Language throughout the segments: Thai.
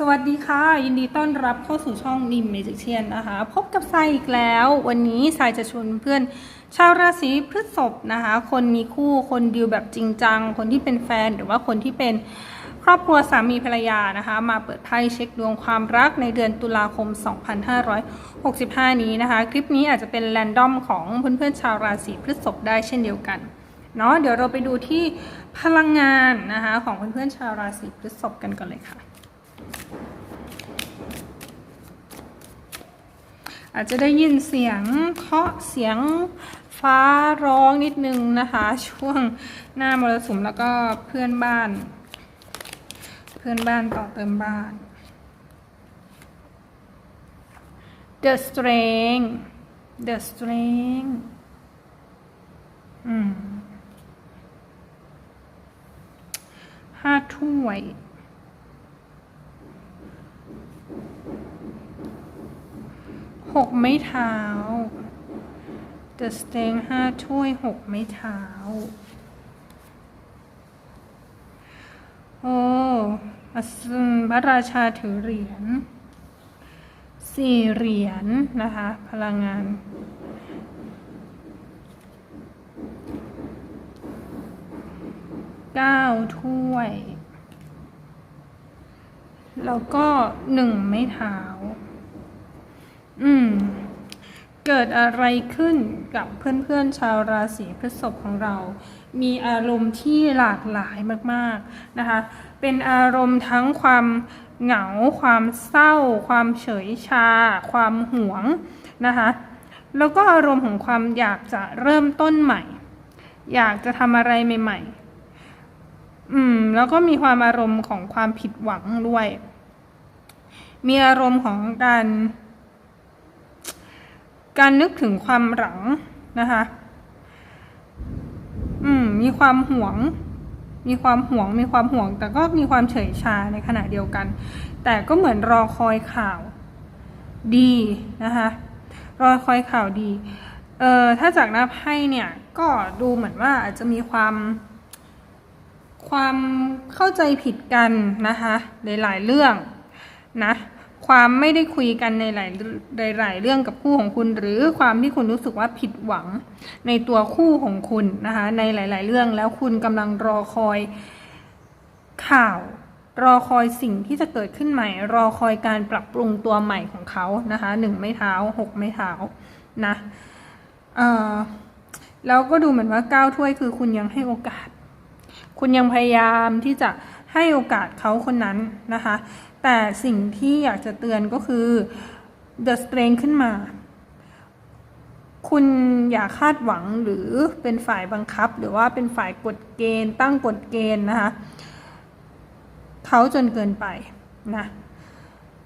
สวัสดีค่ะ ยินดีต้อนรับเข้าสู่ช่องนิมเมจิเชียนนะคะ พบกับทรายอีกแล้ว วันนี้ทรายจะชวนเพื่อนชาวราศีพฤษภนะคะ คนมีคู่คนดิวแบบจริงจัง คนที่เป็นแฟนหรือว่าคนที่เป็นครอบครัวสามีภรรยานะคะ มาเปิดไพ่เช็คดวงความรักในเดือนตุลาคม 2565 นี้นะคะ คลิปนี้อาจจะเป็นแรนดอมของเพื่อนๆชาวราศีพฤษภได้เช่นเดียวกันเนาะเดี๋ยวเราไปดูที่พลังงานนะคะของเพื่อนๆชาวราศีพฤษภกันก่อนเลยค่ะ อาจจะได้ยินเสียงเคาะเสียงฟ้าร้องนิดนึงนะคะ ช่วงหน้ามรสุมแล้วก็เพื่อนบ้าน เพื่อนบ้านต่อเติมบ้าน The Strength The Strength อืมห้าถ้วย หกไม้เท้า The s t a n ห้าถ้วยหกไม้เท้า โอ้อัศพระราชาถือเหรียญสี่เหรียญนะคะ พลังงาน เก้าถ้วย แล้วก็หนึ่งไม้เท้า อืม เกิดอะไรขึ้นกับเพื่อนๆชาวราศีพฤษภของเรา มีอารมณ์ที่หลากหลายมากๆนะคะ เป็นอารมณ์ทั้งความเหงา ความเศร้า ความเฉยชา ความหวงนะคะ แล้วก็อารมณ์ของความอยากจะเริ่มต้นใหม่ อยากจะทำอะไรใหม่ ๆ อืม แล้วก็มีความอารมณ์ของความผิดหวังด้วย มีอารมณ์ของการ การนึกถึงความหลังนะคะ อืม มีความหวง มีความหวง มีความหวง แต่ก็มีความเฉยชาในขณะเดียวกัน แต่ก็เหมือนรอคอยข่าวดีนะคะ รอคอยข่าวดี เอ่อ ถ้าจากหน้าไพ่เนี่ย ก็ดูเหมือนว่าอาจจะมีความ ความเข้าใจผิดกันนะคะ หลาย ๆ เรื่องนะ ความไม่ได้คุยกันในหลายหลายๆเรื่องกับคู่ของคุณ หรือความที่คุณรู้สึกว่าผิดหวังในตัวคู่ของคุณนะคะในหลาย ๆ เรื่องแล้วคุณกำลังรอคอยข่าว รอคอยสิ่งที่จะเกิดขึ้นใหม่ รอคอยการปรับปรุงตัวใหม่ของเขานะคะหนึ่งไม้เท้าหกไม้เท้านะเออแล้วก็ดูเหมือนว่าก้าวถ้วยคือคุณยังให้โอกาส คุณยังพยายามที่จะให้โอกาสเขาคนนั้นนะคะ แต่สิ่งที่อยากจะเตือนก็คือ The Strength ขึ้นมา คุณอย่าคาดหวังหรือเป็นฝ่ายบังคับ หรือว่าเป็นฝ่ายกฎเกณฑ์ ตั้งกฎเกณฑ์นะคะเขาจนเกินไปนะ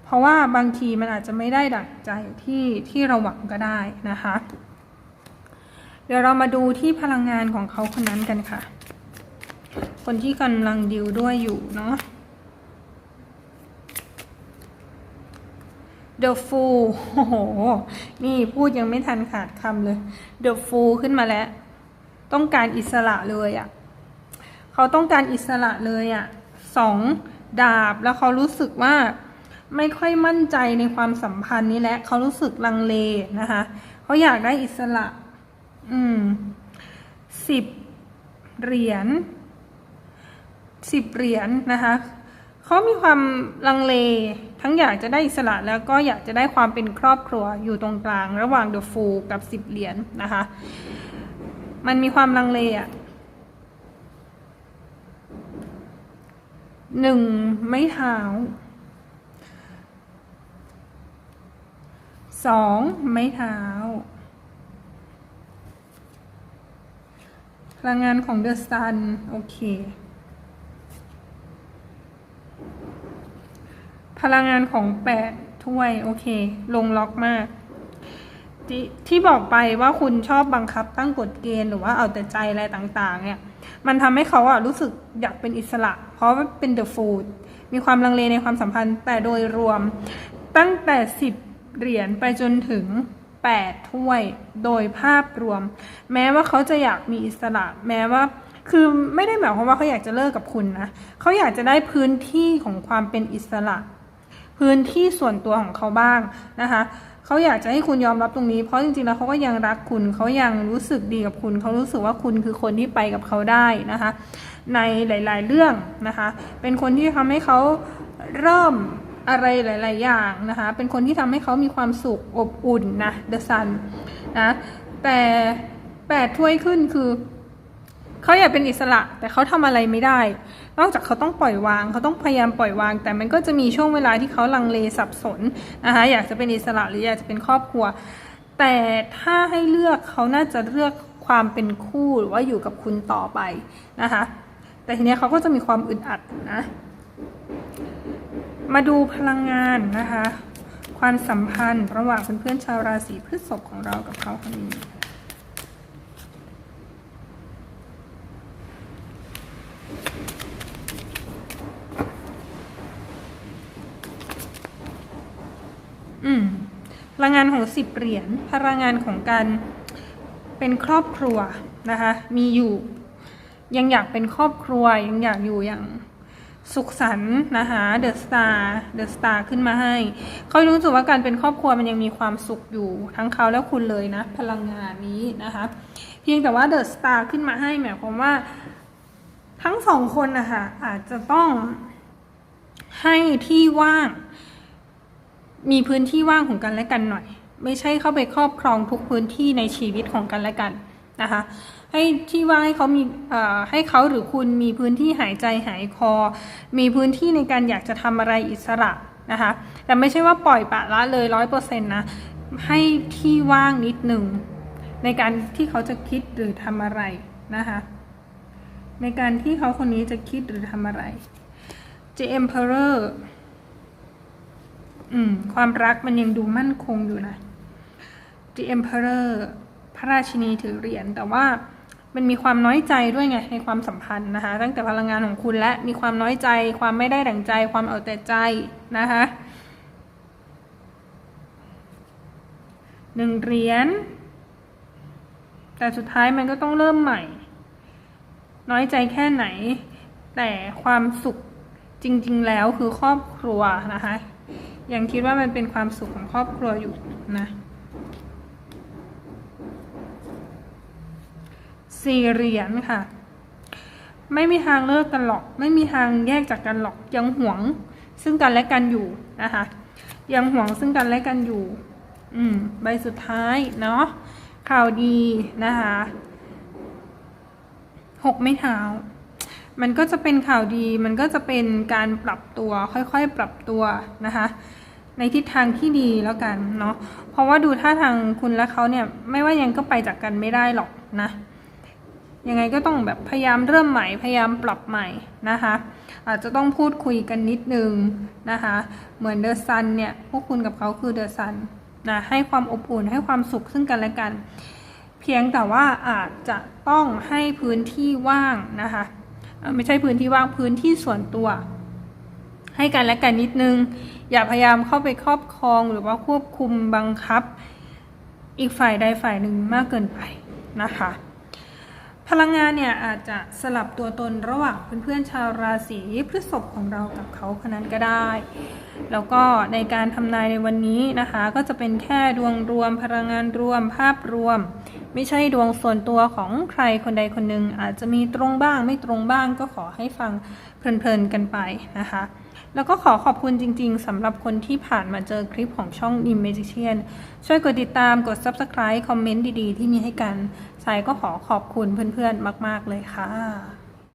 เพราะว่าบางทีมันอาจจะไม่ได้ดั่งใจที่ที่เราหวังก็ได้นะคะ เดี๋ยวเรามาดูที่พลังงานของเขาคนนั้นกันค่ะ คนที่กำลังดิวด้วยอยู่เนาะ The Fool โอ้โห นี่พูดยังไม่ทันขาดคำเลย The Fool ขึ้นมาแล้ว ต้องการอิสระเลยอะ่ะ เขาต้องการอิสระเลยอะ่ะสองดาบแล้วเขารู้สึกว่าไม่ค่อยมั่นใจในความสัมพันธ์นี้แหละเขารู้สึกลังเลนะคะ เขาอยากได้อิสระ อืมสิบเหรียญสิบเหรียญนะคะ เขามีความลังเล ทั้งอยากจะได้อิสระแล้วก็อยากจะได้ความเป็นครอบครัวอยู่ตรงกลาง ระหว่างเดอะฟูกับสิบเหรียญนะคะ มันมีความลังเลอะหนึ่งไม้เท้าสองไม้เท้า พลังงานของเดอะซัน โอเค พลังงานของแปดถ้วยโอเค ลงล็อกมากทที่บอกไปว่าคุณชอบบังคับตั้งกฎเกณฑ์หรือว่าเอาแต่ใจอะไรต่างๆ เนี่ย มันทำให้เขาอะรู้สึกอยากเป็นอิสระ เพราะเป็นเดอะฟูดมีความลังเลในความสัมพันธ์ แต่โดยรวมตั้งแต่สิบเหรียญไปจนถึงแปดถ้วยโดยภาพรวม แม้ว่าเขาจะอยากมีอิสระ แม้ว่าคือไม่ได้หมายความว่าเขาอยากจะเลิกกับคุณนะเขาอยากจะได้พื้นที่ของความเป็นอิสระ พื้นที่ส่วนตัวของเขาบ้างนะคะเขาอยากจะให้คุณยอมรับตรงนี้ เพราะจริงๆแล้วเขาก็ยังรักคุณเขายังรู้สึกดีกับคุณเขารู้สึกว่าคุณคือคนที่ไปกับเขาได้นะคะ ในหลาย ๆ เรื่องนะคะ เป็นคนที่ทำให้เขาเริ่มอะไรหลาย ๆ อย่างนะคะ เป็นคนที่ทำให้เขามีความสุขอบอุ่นนะ The Sun นะแต่แปดถ้วยขึ้นคือเขาอยากเป็นอิสระ แต่เขาทำอะไรไม่ได้ นอกจากเขาต้องปล่อยวาง เขาต้องพยายามปล่อยวาง แต่มันก็จะมีช่วงเวลาที่เขาลังเลสับสนนะคะอยากจะเป็นอิสระหรืออยากจะเป็นครอบครัว แต่ถ้าให้เลือกเขาน่าจะเลือกความเป็นคู่หรือว่าอยู่กับคุณต่อไปนะคะ แต่ทีนี้เขาก็จะมีความอึดอัดนะ มาดูพลังงานนะคะ ความสัมพันธ์ระหว่างเพื่อนๆชาวราศีพฤษภของเรากับเขาคนนี้ อืมพลังงานของสิบเหรียญพลังงานของการเป็นครอบครัวนะคะ มีอยู่ ยังอยากเป็นครอบครัวยังอยากอยู่อย่างสุขสันต์นะคะเดอะสตาร์เดอะสตาร์ขึ้นมาให้ เขารู้สึกว่าการเป็นครอบครัวมันยังมีความสุขอยู่ ทั้งเขาและคุณเลยนะ พลังงานนี้นะคะ เพียงแต่ว่าเดอะสตาร์ขึ้นมาให้หมายความว่า ทั้งสองคนนะคะอาจจะต้องให้ที่ว่าง มีพื้นที่ว่างของกันและกันหน่อย ไม่ใช่เข้าไปครอบครองทุกพื้นที่ในชีวิตของกันและกันนะคะให้ที่ว่างให้เขามีให้เขาหรือคุณมีพื้นที่หายใจหายคอ มีพื้นที่ในการอยากจะทำอะไรอิสระนะคะแต่ไม่ใช่ว่าปล่อยปะละเลยร้อยเปอร์เซ็นต์นะให้ที่ว่างนิดหนึ่งในการที่เขาจะคิดหรือทำอะไรนะคะในการที่เขาคนนี้จะคิดหรือทำอะไร The Emperor อืม ความรักมันยังดูมั่นคงอยู่นะ The Emperor พระราชินีถือเหรียญแต่ว่ามันมีความน้อยใจด้วยไงในความสัมพันธ์นะคะ ตั้งแต่พลังงานของคุณและมีความน้อยใจ ความไม่ได้ดั่งใจ ความเอาแต่ใจนะคะหนึ่งเหรียญแต่สุดท้ายมันก็ต้องเริ่มใหม่ น้อยใจแค่ไหน แต่ความสุขจริง ๆ แล้วคือครอบครัวนะคะ ยังคิดว่ามันเป็นความสุขของครอบครัวอยู่นะสี่เหรียญค่ะ ไม่มีทางเลิกกันหรอก ไม่มีทางแยกจากกันหรอก ยังหวงซึ่งกันและกันอยู่นะคะ ยังหวงซึ่งกันและกันอยู่ อืม ใบสุดท้ายเนาะ ข่าวดีนะคะหกไม่เท้า มันก็จะเป็นข่าวดี มันก็จะเป็นการปรับตัว ค่อยๆ ปรับตัวนะคะ ในทิศทางที่ดีแล้วกันเนาะเพราะว่าดูท่าทางคุณและเขาเนี่ยไม่ว่ายังก็ไปจากกันไม่ได้หรอกนะ ยังไงก็ต้องแบบพยายามเริ่มใหม่พยายามปรับใหม่นะคะ อาจจะต้องพูดคุยกันนิดนึงนะคะ เหมือนเดอะซันเนี่ยพวกคุณกับเขาคือเดอะซันนะให้ความอบอุ่นให้ความสุขซึ่งกันและกัน เพียงแต่ว่าอาจจะต้องให้พื้นที่ว่างนะคะไม่ใช่พื้นที่ว่างพื้นที่ส่วนตัว ให้กันและกันนิดนึง อย่าพยายามเข้าไปครอบครองหรือว่าควบคุมบังคับ อีกฝ่ายใดฝ่ายหนึ่งมากเกินไปนะคะ พลังงานเนี่ยอาจจะสลับตัวตนระหว่างเพื่อนๆชาวราศีพฤษภของเรากับเขาคนนั้นก็ได้ แล้วก็ในการทำนายในวันนี้นะคะ ก็จะเป็นแค่ดวงรวมพลังงานรวมภาพรวมไม่ใช่ดวงส่วนตัวของใครคนใดคนหนึ่งอาจจะมีตรงบ้างไม่ตรงบ้างก็ขอให้ฟังเพลินๆกันไปนะคะ แล้วก็ขอขอบคุณจริงๆสำหรับคนที่ผ่านมาเจอคลิปของช่อง i m a g i c i a n ช่วยกดติดตามกด Subscribe คอมเมนต์ดีๆ ที่มีให้กันสายก็ขอขอบคุณเพื่อนๆ มาก ๆ เลยค่ะ